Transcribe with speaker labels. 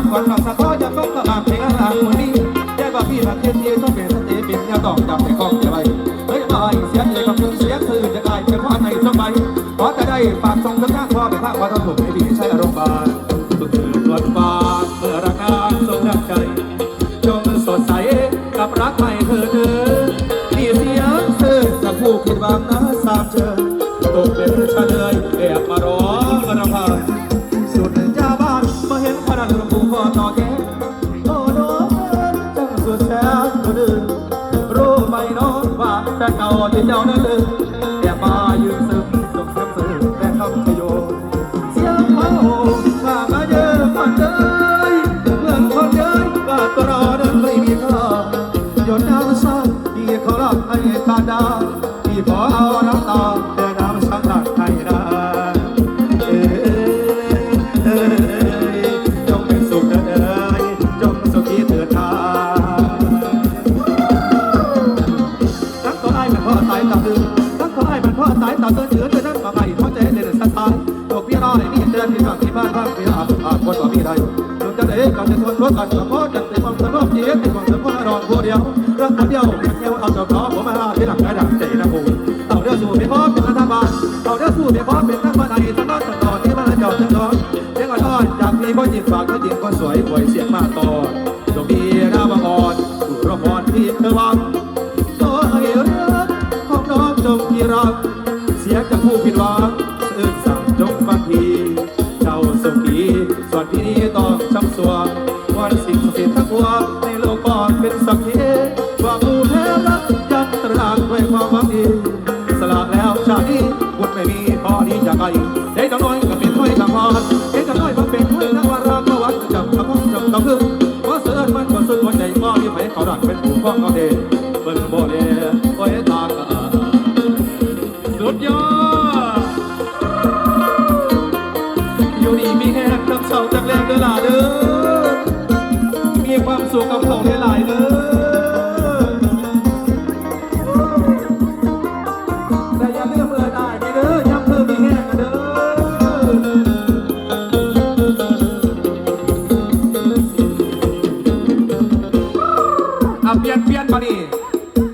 Speaker 1: างก่อนฝั่งสะท้อจะต้องกระบาดเพลงอะไรคนนี้แย่ว่าพี่มาเทียนเทียนต้องเป็นสติเป็นยาต้องจับในกองจะไปเฮ้ยมาเสียงเลยกับเรื่อเสียงสื่อจะกลายเป็นว่าในสมัยขอจะได้ฝากส่งกระทั่งพ่อไปภาคว่าต้องถูกให้ดีใช้อารมณ์บานสุดถือวันบานเมื่อราการทรงดังใจ จงสดใสกับรักใหม่เธอเธอนี่เสียงซื่อจากผู้ผิดหวังนะ นพนันหลวงปู่พ่อต่อแกโอ้โนจังสุดแสนคนอื่นรู้ไหมน้องว่าแฟนเก่าที่เจ้านั้นลืมายตาตื่นเถือเธอนั้นก็ไงเพราะใจเด่นสัตย์ตกพี่น้อยนี่เดินที่ฝั่งที่บ้านบ้านพี่อาอาคนว่าพี่ได้จงจะได้กันจะทนรถกันก็พอจังติความสงบเย็นติความสงบรอนผู้เดียวรักคนเดียวเดียวเอาเจ้าของผมมาที่หลังกระดังใจนะผมเอาเรื่องสู่พี่พ่อเป็นรัฐบาลเอาเรื่องสู่พี่พ่อเป็นนักบรรณาธิการตลอดที่บ้านเจ้าจังนอนเสียงอ่อนจากมีพ่อจิตฝากก็จิตก็สวยป่วยเสียงมาต่อจงมีหน้าบังอ่อนสู่รพรที่เธอวัง จากผู้ผิดหวังสื่อสั่งจงฟังที เจ้าสุขีส่วนพี่นี้ต้องช้ำสวงวันสิ่งศักดิ์สิทธิ์ทั้งปวงในโลกก่อนเป็นสักขีว่าผู้แพ้รักยันตระหนักด้วยความหวังดีสละแล้วชาตินี้บุญไม่มีพอที่จะไกลเด็กน้อยก็เป็นถ้วยกำพรเด็กน้อยก็เป็นถ้วยนักวาราก็วัดจับกระพงจับกระพึ่งว่าเสือมันก็สุดหัวใหญ่ก็ที่ไปเขาดันเป็นผู้ฟ้องเอาเด สุขกับเของหลายๆเด้อ